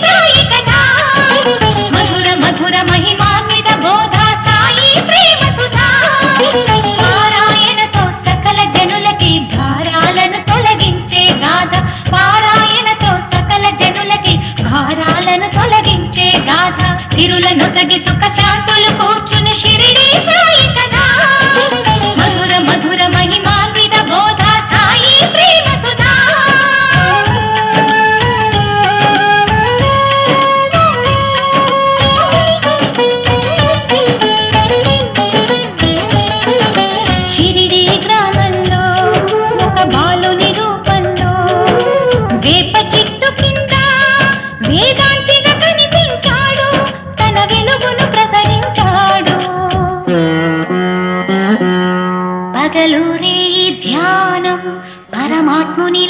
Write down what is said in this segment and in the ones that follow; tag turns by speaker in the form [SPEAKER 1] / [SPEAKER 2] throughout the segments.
[SPEAKER 1] Yeah!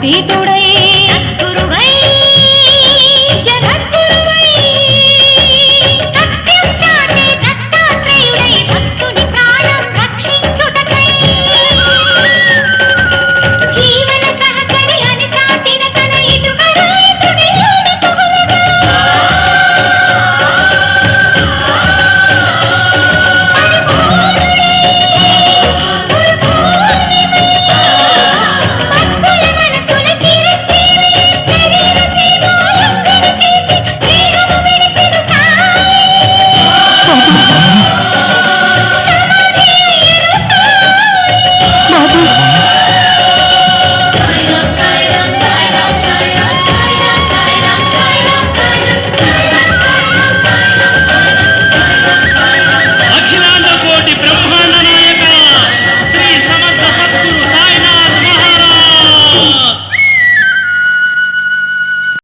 [SPEAKER 1] ti